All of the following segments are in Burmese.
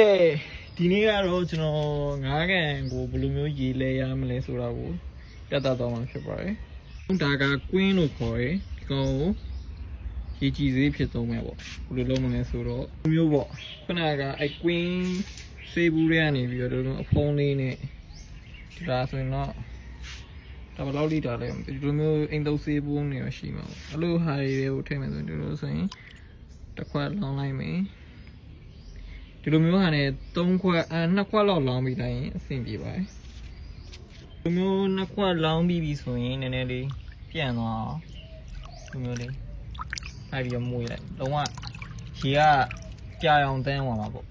ဒီနေ့ကတော့ကျွန်တော်ငါးကန်ကိုဘယ်လိုမျိုးရေလဲရမလဲဆိုတာကိုပြသသွားမှာဖြစ်ပါတယ်။ဒါကကွင်းလို့ခေါ်တယ်။ဒီကောင်ကိုရေကြည်စေးဖြစ်သုံးမယ်ပေါ့။ဘယ်လိုလုပ်မလဲဆိုတော့ဒီမျိုးပေါ့။ခုနကအဲ့ကွင်းဆေးဘူးတွေကနေပြီးတော့ဒီလိုအဖုံးလေးနဲ့ဒီလားဆိုရင်တော့ဒါဘယ်လောက်လိတာလဲမသိဘူးဒီလိုမျိုးအိမ်သုံးဆေးဘူးတွေရှိမှာပေါ့။အဲ့လိုဟာတွေကိုထည့်မယ်ဆိုရင်ဒီလိုဆိုရင်တစ်ခွက်လောင်းလိုက်မယ်။ ဒီလိုမျိုးဟာနဲ့3ခွက်အဲ2ခွက်လောက်လောင်းပြီးတိုင်းရင်အဆင်ပြေပါတယ်ဒီလိုမျိုး2ခွက်လောင်းပြီးပြီဆိုရင်နည်းနည်းလေးပြန်သွားအောင်ဒီမျိုးလေးလိုက်ပြီးတော့မွေးလိုက်လုံးဝရေကကြာအောင်တန်းသွားမှာပေါ့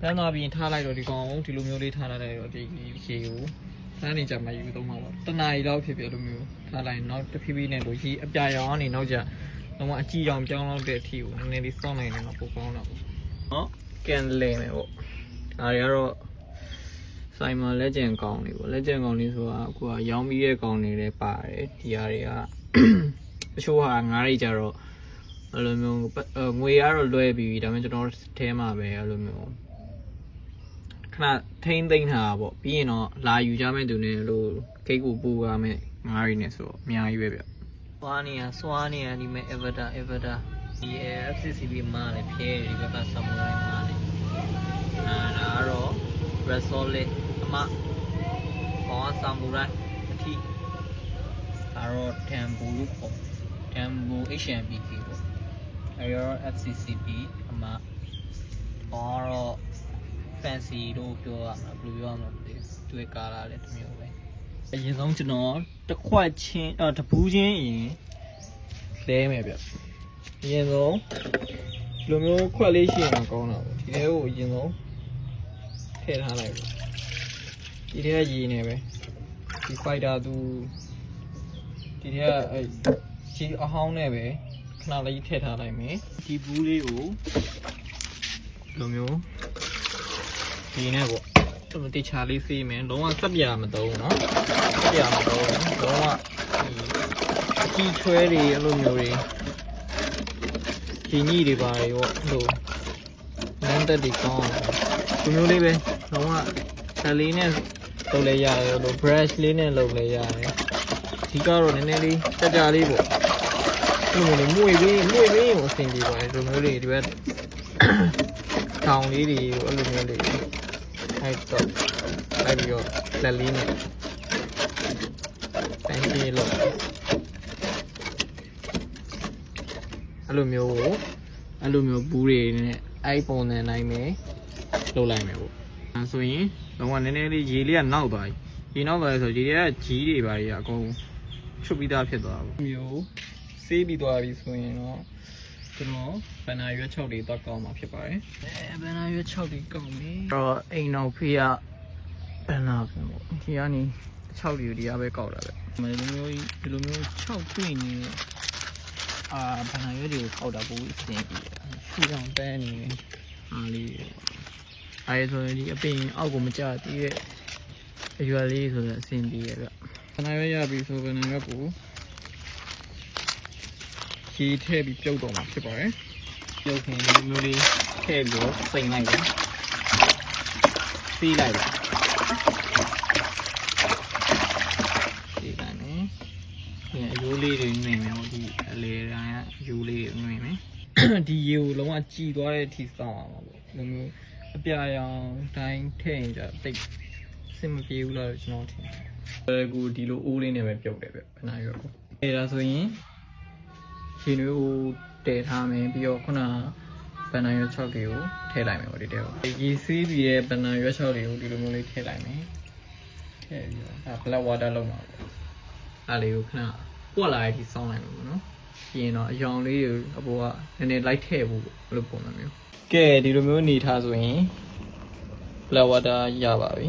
တန်းသွားပြီးရင်ထားလိုက်တော့ဒီကောင်ဒီလိုမျိုးလေးထားလိုက်တော့ဒီရေကိုတန်းနေကြမှာယူသုံးမှာပေါ့တနားရီလောက်ဖြစ်ဖြစ်လိုမျိုးထားလိုက်ရင်နောက်တစ်ဖြည်းဖြည်းနဲ့လို့ရေအပြာရောင်ကနေနောက်ကျ လုံးဝအကြည့်အောင်ပြောင်းလောက်တဲ့အထိကိုနည်းနည်းလေးစောင့်နိုင်တယ်တော့ပိုကောင်းတော့ပေါ့နော်ကန်လဲမယ်ပေါ့ဒါတွေကတော့ဆိုင်မှာလက်ကျန်ကောင်းနေပေါ့လက်ကျန်ကောင်းနေဆိုတာအခုကရောင်းပြီးတဲ့ကောင်းနေလည်းပါတယ်ဒီဟာတွေကတချို့ဟာငါးတွေကြတော့အဲ့လိုမျိုးပတ်အဲ့ငွေကတော့လွှဲပြီးပြီဒါပေမဲ့ကျွန်တော်ထဲမှာပဲအဲ့လိုမျိုးခဏထိမ့်သိမ့်ထားတာပေါ့ပြီးရင်တော့လာယူကြမဲ့သူနဲ့လို့ဂိတ်ကိုပို့ရမယ်ငါးတွေနဲ့ဆိုတော့အများကြီးပဲဗျ သွားနေရစွာနေရဒီမဲ့ Evada Evada ဒီ FCCB မှာလည်းဖျဲဒီဘက်က Samurai မှာလည်းအာဒါကတော့ Red Solid အမဘော Samurai အထိဒါတော့ Tambo လို့ခေါ် Tambo HMBK ပေါ့အဲရော FCCB အမဘောတော့ fancy လို့ပြောရမှာဘယ်လိုပြောရမလဲမသိဘူးကျွဲကာလာလည်းတစ်မျိုးပဲ အရင်ဆုံးကျွန်တော်တစ်ခွက်ချင်းအတပူးချင်းအရင်လဲမယ်ဗျအရင်ဆုံးဒီလိုမျိုးခွက်လေးရှိရင်တော့ကောင်းတာပေါ့ဒီထဲကိုအရင်ဆုံးထည့်ထားလိုက်ပေါ့ဒီထဲကရေနေပဲဒီ fighter သူဒီထဲကအဲရေအဟောင်းနဲ့ပဲခဏလေးထည့်ထားလိုက်မယ်ဒီဘူးလေးကိုဒီလိုမျိုးဒီနဲ့ပေါ့ တော်တော်တေချာလေးစေးမယ်လုံးဝစက်ပြာမသုံးနော်စက်ပြာမသုံးလုံးဝဒီအကြီးချွဲတွေအဲ့လိုမျိုးတွေဒီညိတွေပါတွေပေါ့ဟိုနန်းတက်ဒီကောင်းဒီမျိုးလေးပဲတော့ကဆက်လေးနဲ့လုပ်လဲရတယ်လို့ brush လေးနဲ့လုပ်လဲရတယ်ဒီကတော့နည်းနည်းလေးကြကြလေးပေါ့ဒီလိုမျိုးမွေပြီးမွေပြီးကိုအဆင်ပြေပါတယ်ဒီမျိုးလေးဒီဘက်ထောင်လေးတွေအဲ့လိုမျိုးလေး အဲ့တော့အဲ့ပြီးတော့လက်လေးနဲ့တန်းပြေလို့အဲ့လိုမျိုးကိုအဲ့လိုမျိုးဘူးတွေနဲ့အဲ့ပုံစံနိုင်မယ်လုပ်လိုက်မယ်ပေါ့အဲဆိုရင်တော့ကနည်းနည်းလေးရေလေးကနောက်သွားပြီရေနောက်သွားပြီဆိုရေတွေကကြီးတွေပါတွေကအကုန်ချုပ်ပြီးသားဖြစ်သွားတာပေါ့မျိုးစေးပြီးသွားပြီဆိုရင်တော့ ကျွန်တော်ဘန်နာရွက်6တွေတော့ကောင်းမှာဖြစ်ပါတယ်အဲဘန်နာရွက်6တွေကောင်းပြီတော့အိမ်နောက်ဖေးကဘန်နာပဲပေါ့ဒီကနေ6တွေဒီကပဲကောက်တာပဲဒီလိုမျိုးဒီလိုမျိုး6တွေ့နေအာဘဏ္ဍာရွက်တွေကိုခောက်တာပိုအဆင်ပြေတယ်။ရှူအောင်တန်းနေတယ်။အားလေးတွေပေါ့။အဲဒါဆိုရင်ဒီအပင်အောက်ကိုမကျသေးတဲ့အရွယ်လေးဆိုတော့အဆင်ပြေရဗျ။ဘဏ္ဍာရွက်ရပြီဆိုဘဏ္ဍာရွက်ကို ခီးထည့်ပြီးပြုတ်တော့မှာဖြစ်ပါတယ်။ပြုတ်ခင်ဒီမျိုးလေးထည့်ပြီးတော့စိန်လိုက်တယ်။စီးလိုက်တယ်။စီးလိုက်မယ်။ဒီအယိုးလေးတွေနှိမ့်မယ်ဟိုဒီအလေတိုင်းကအယိုးလေးတွေနှိမ့်မယ်ဒီရေကိုလုံးဝကြည်သွားတဲ့အထိစောင့်အောင်ပါပေါ့ဒီလိုမျိုးအပြာရောင်တိုင်းထည့်ရင်じゃတိတ်စင်မပြေဘူးလားလို့ကျွန်တော်ထင်တယ်အဲကူဒီလိုအိုးလေးနဲ့ပဲပြုတ်တယ်ဗျခဏရောကိုအဲဒါဆိုရင် ရှင်တွေကိုတည်ထားမယ်ပြီးတော့ခုနဘန်နာရွက်6တွေကိုထည့်လိုက်မယ်ပေါ့ဒီတဲကိုရေစီးပြီးတဲ့ဘန်နာရွက်6တွေကိုဒီလိုမျိုးလေးထည့်လိုက်မယ်ထည့်ပြီးတော့အဲ black water လုံးမှာပေါ့အဲ့လေးကိုခဏပွက်လာတဲ့အထိစောင်းလိုက်မှာပေါ့နော်ပြီးရင်တော့အယောင်လေးကိုအပေါ်ကနည်းနည်းလိုက်ထည့်ဖို့ဘယ်လိုပုံစံမျိုးကဲဒီလိုမျိုးအနေထားဆိုရင် black water ရပါပြီ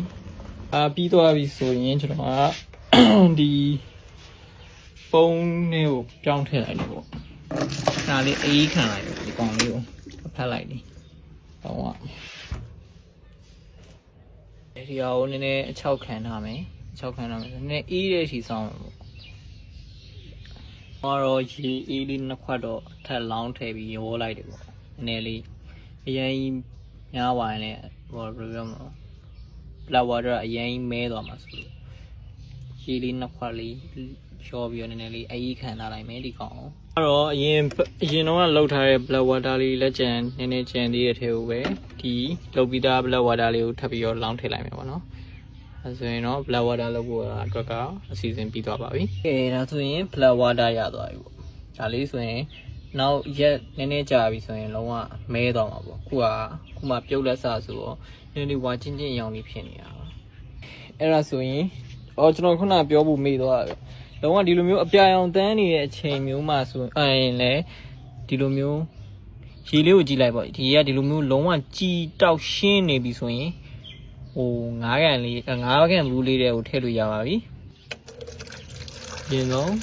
အာပြီးသွားပြီဆိုရင်ကျွန်တော်ကဒီဖုန်းနဲ့ကိုပြောင်းထည့်လိုက်တယ်ပေါ့ ဒါလေးအေးခံလိုက်တယ်ဒီကောင်လေးကိုဖတ်လိုက်တယ်တော့ကဒီဟာကိုနည်းနည်းအချောက်ခံထားမယ်အချောက်ခံထားမယ်နည်းနည်းအေးတဲ့အထိစောင်းမယ်ပေါ့တော့ရေအေးလေးနှစ်ခွက်တော့ထပ်လောင်းထည့်ပြီးရောလိုက်တယ်ပေါ့နည်းနည်းလေးအရင်များဝိုင်းလဲဟောဘယ်လိုပြောမလဲ black water အရင်မဲသွားမှာဆိုလို့ရေလေးနှစ်ခွက်လေး ရောပြီးတော့နည်းနည်းလေးအကြီးခံထားလိုက်မယ်ဒီကောင်အဲ့တော့အရင်အရင်တော့ကလောက်ထားတဲ့ black water လေးလက်ကျန်နည်းနည်းကျန်သေးတဲ့ထဲကိုပဲဒီလောက်ပြီးသား black water လေးကိုထပ်ပြီးတော့လောင်းထည့်လိုက်မယ်ပေါ့နော်အဲဆိုရင်တော့ black water လောက်ဖို့အတွက်ကအစီအစဉ်ပြီးသွားပါပြီ။ကဲဒါဆိုရင် black water ရသွားပြီပေါ့။ဒါလေးဆိုရင်နောက်ရက်နည်းနည်းကြာပြီဆိုရင်လုံးဝမဲသွားမှာပေါ့။ခုကခုမှပြုတ်လက်စဆိုတော့နည်းနည်းဝါချင်းချင်းရောင်လေးဖြစ်နေတာပါ။အဲ့ဒါဆိုရင်အော်ကျွန်တော်ခုနပြောဖို့မေ့သွားတယ်။ လုံးဝဒီလိုမျိုးအပြာရောင်တန်းနေတဲ့အချိန်မျိုးမှဆိုရင်လည်းဒီလိုမျိုးရေလေးကိုကြည့်လိုက်ပေါ့။ဒီကဒီလိုမျိုးလုံးဝကြည်တောက်ရှင်းနေပြီဆိုရင်ဟိုငါးကန်လေးငါးကန်ဘူးလေးတွေကိုထည့်လို့ရပါပြီ။ဒီလုံး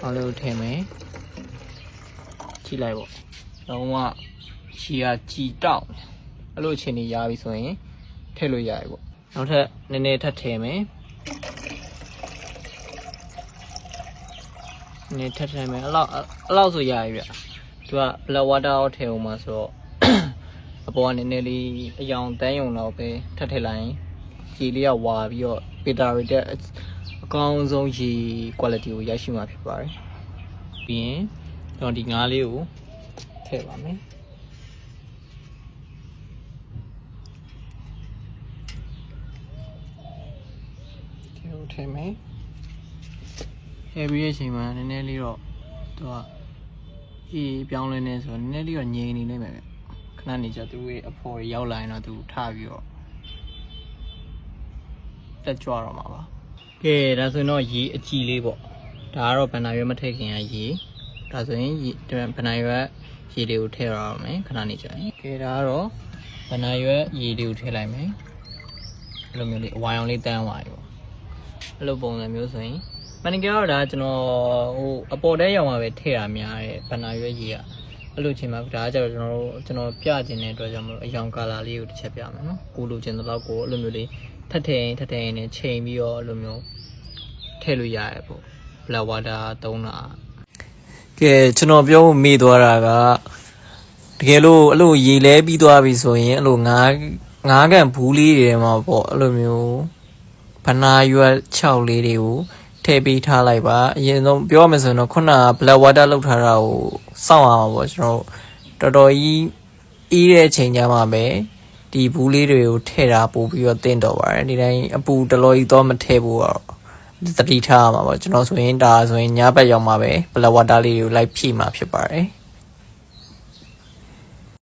အောင်လို့ထည့်မယ်။ကြည့်လိုက်ပေါ့။လုံးဝရှီကကြည်တောက်အဲ့လိုအချိန်ကြီးရပြီဆိုရင်ထည့်လို့ရပြီပေါ့။နောက်ထပ်နည်းနည်းထပ်ထည့်မယ်။ နည်းထပ်ထည့်မယ်အဲ့လောက်အဲ့လောက်ဆိုရပြီဗျ။သူက black water ကိုထည့်အောင်မှာဆိုတော့အပေါ်ကနည်းနည်းလေးအယောင်တန်းယုံတော့ပဲထပ်ထည့်လိုက်ရင်ရေလေးကဝါပြီးတော့ပေတာရတဲ့အကောင်းဆုံးရေ quality ကိုရရှိမှာဖြစ်ပါတယ်ပြီးရင်ကျွန်တော်ဒီငါးလေးကိုထည့်ပါမယ်ဒီကိုထည့်မယ် ထည့်ပြီးရဲ့အချိန်မှာနည်းနည်းလေးတော့သူကရေပြောင်းလဲနေဆိုတော့နည်းနည်းလေးတော့ငြိမ်နေနေမယ်ဗျခဏနေကြသူတို့ရဲ့အဖော်တွေရောက်လာရင်တော့သူထားပြီးတော့တက်ကြွတော့မှာပါကဲဒါဆိုရင်တော့ရေအကြည်လေးပေါ့ဒါကတော့ဗန္နာရွက်မထည့်ခင်ကရေဒါဆိုရင်ရေဗန္နာရွက်ရေလေးကိုထည့်ရအောင်မယ်ခဏနေကြရင်ကဲဒါကတော့ဗန္နာရွက်ရေလေးကိုထည့်လိုက်မယ်အဲ့လိုမျိုးလေးအဝိုင်အောင်လေးတန်းသွားပြီပေါ့အဲ့လိုပုံစံမျိုးဆိုရင် မန်နီကတော့ဒါကျွန်တော်ဟိုအပေါ်တဲရောက်မှာပဲထည့်ရများတယ်ဗန္နာရွက်ရေကအဲ့လိုချိန်မှာဒါကကျတော့ကျွန်တော်တို့ကျွန်တော်ပြကျင်တဲ့အတွက်ကြောင့်မလို့အယောင်ကာလာလေးကိုတစ်ချက်ပြမယ်နော်ကိုလိုချင်တဲ့လောက်ကိုအဲ့လိုမျိုးလေးထပ်ထည့်ရင်ထပ်ထည့်ရင်လည်းချိန်ပြီးတော့အဲ့လိုမျိုးထည့်လို့ရတယ်ပေါ့ black water သုံးတာကဲကျွန်တော်ပြောဖို့မေ့သွားတာကတကယ်လို့အဲ့လိုရေလဲပြီးသွားပြီဆိုရင်အဲ့လိုငါးငါးကန်ဘူးလေးတွေမှာပေါ့အဲ့လိုမျိုးဘနာရွက်6လေးတွေကို ထည့်ပေးထားလိုက်ပါအရင်ဆုံးပြောရမယ်ဆိုရင်တော့ခုနက black water လောက်ထားတာကိုစောင့်ရမှာပေါ့ကျွန်တော်တို့တော်တော်ကြီးအေးတဲ့အချိန်ကြမှာပဲဒီဘူးလေးတွေကိုထည့်တာပို့ပြီးတော့တင့်တော်ပါတယ်ဒီတိုင်းအပူတလောကြီးတော့မထည့်ဘူးတော့တတိထားရမှာပေါ့ကျွန်တော်ဆိုရင်ဒါဆိုရင်ညဘက်ရောက်မှာပဲ black water လေးတွေကိုလိုက်ဖြည့်မှာဖြစ်ပါတယ်